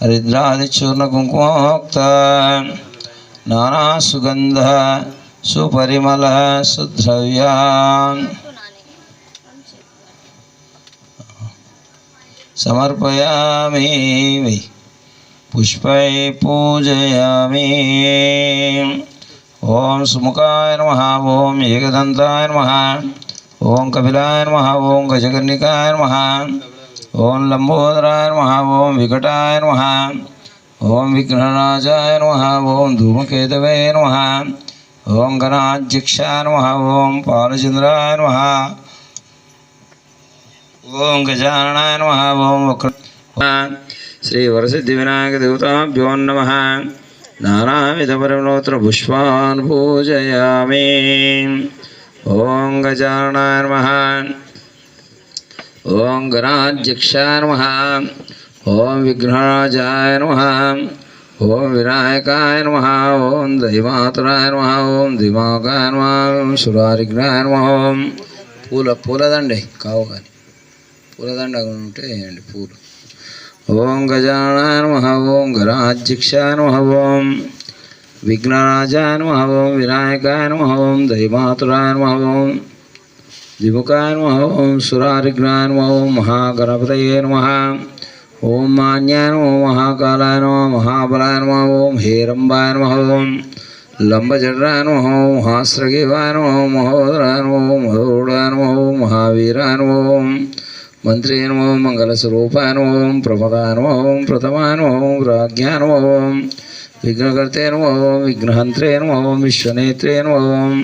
వినాయక దేవతాభ్యో నమ హరిద్రాదిచూర్ణ కుంకుమోక్త నానా సుగంధ సుపరిమళ సుద్రవ్యా సమర్పయామి వై పుష్పై పూజయామి ఓం సుముఖాయ నమ ఓం ఏకదంతాయ నమ ఓం కపిలాయ నమ ఓం గజకర్ణికాయ నమ ఓం లంబోదరాయ నమ ఓం వికటాయ నమ ఓం విఘ్నరాజాయ నమ ఓం ధూమకేతవే నమ ఓం గణాధ్యక్షాయ నమ ఓం పాలచంద్రాయ నమ ఓం గజాననాయ నమ ఓం వక్ర శ్రీ వరసిద్ధి వినాయక దేవతాభ్యో నమ నానావిధ పరిమళోత్ర పుష్పాన్ పూజయామి ఓం గజాననాయ నమ ఓం గణాధ్యక్షాయ నమ ఓం విఘ్నరాజాయ నమ ఓం వినాయకాయ నమ ఓం దైమాతురాయ నమ ఓం దిమాకాయ నమ ఓం సురారిఘ్నాయ నమ ఓం పూల పూలదండి కావు కానీ పూలదండ ఉంటే వేయండి పూలు ఓం గజానాయ నమ ఓం గణాధ్యక్షాయ నమ ఓం విఘ్నరాజాయ నమ ఓం వినాయకాయ నమ ఓం దైమాతురాయ నమ ఓం दिमुखान् वः ॐ सुरारिग्रान् वः ॐ महागणपतये नमः ॐ मान्यान् वः महाकालाय नमः महाबलाय नमः ॐ हेरम्बाय नमः ॐ लम्बजड्राय नमः ॐ हास्रगेवाय नमः महोदराय नमः महोडाय नमः महावीराय नमः मन्त्रे नमः मङ्गलस्वरूपाय नमः प्रमदाय नमः प्रथमाय नमः प्राज्ञाय नमः विघ्नकर्ते नमः विघ्नहन्त्रे नमः विश्वनेत्रे नमः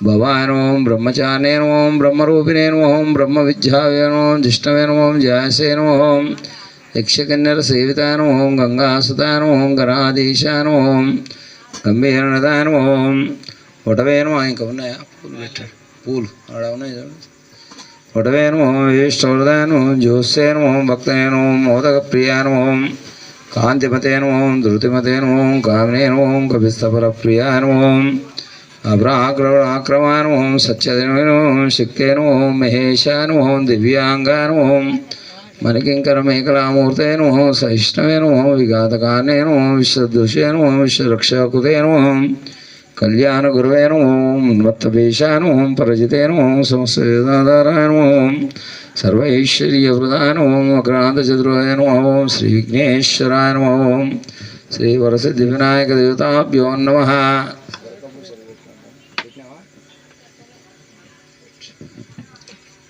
భవాన్ ఓం బలోస్తాయ నమో ఓం భవాత్మజాయ ఓం పురాణపురుషాయ నమో ఓం ఊష్ణే బ్రహ్మరూపిణే యక్షకన్యర సేవితాయ ఓం ఓం ఓం ఓం ఇంకా ఉన్నాయా? పూలు పెట్టాడు. పూలు. ఆడ ఉన్నాయి చూడండి. ఒటవే నమో విష్ణుదాయ మోదక ప్రియాయ నమో కాంతిమతే నమో ధృతిమతే నమో అభ్రాగ్రవణాక్రమాయ నమో సత్యదినే నమో శక్తే నమో మణికింకర మేకలామూర్తేను సహిష్ణవేను సహిష్ణవే నమో విశ్వరక్షకుతేను కళ్యాణ గురువేను నమో పరజితేను నమో పరజితే అగ్రాంత సమస్తదారాయ నమో సర్వైశ్వర్యవృదాయ నమో అగ్రాంతచతురాయ నమో శ్రీ విఘ్నేశ్వరాయ నమో.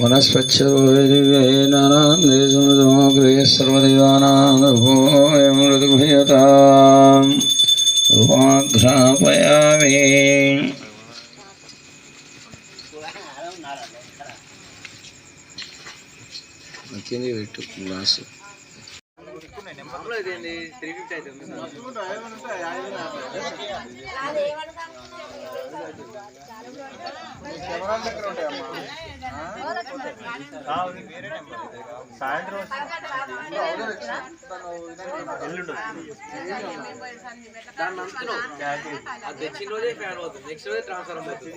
वनस्पच्छरोवेदिवेनानां देशमृतमो प्रियः सर्वदेवानां भूयं मृदुभियताम् उपाघ्रापयामि కింద పెట్టు గ్లాస్ తెచ్చిన రోజే ఫ్యాన్ అవుతుంది నెక్స్ట్ రోజే ట్రాన్స్ఫర్ అవుతుంది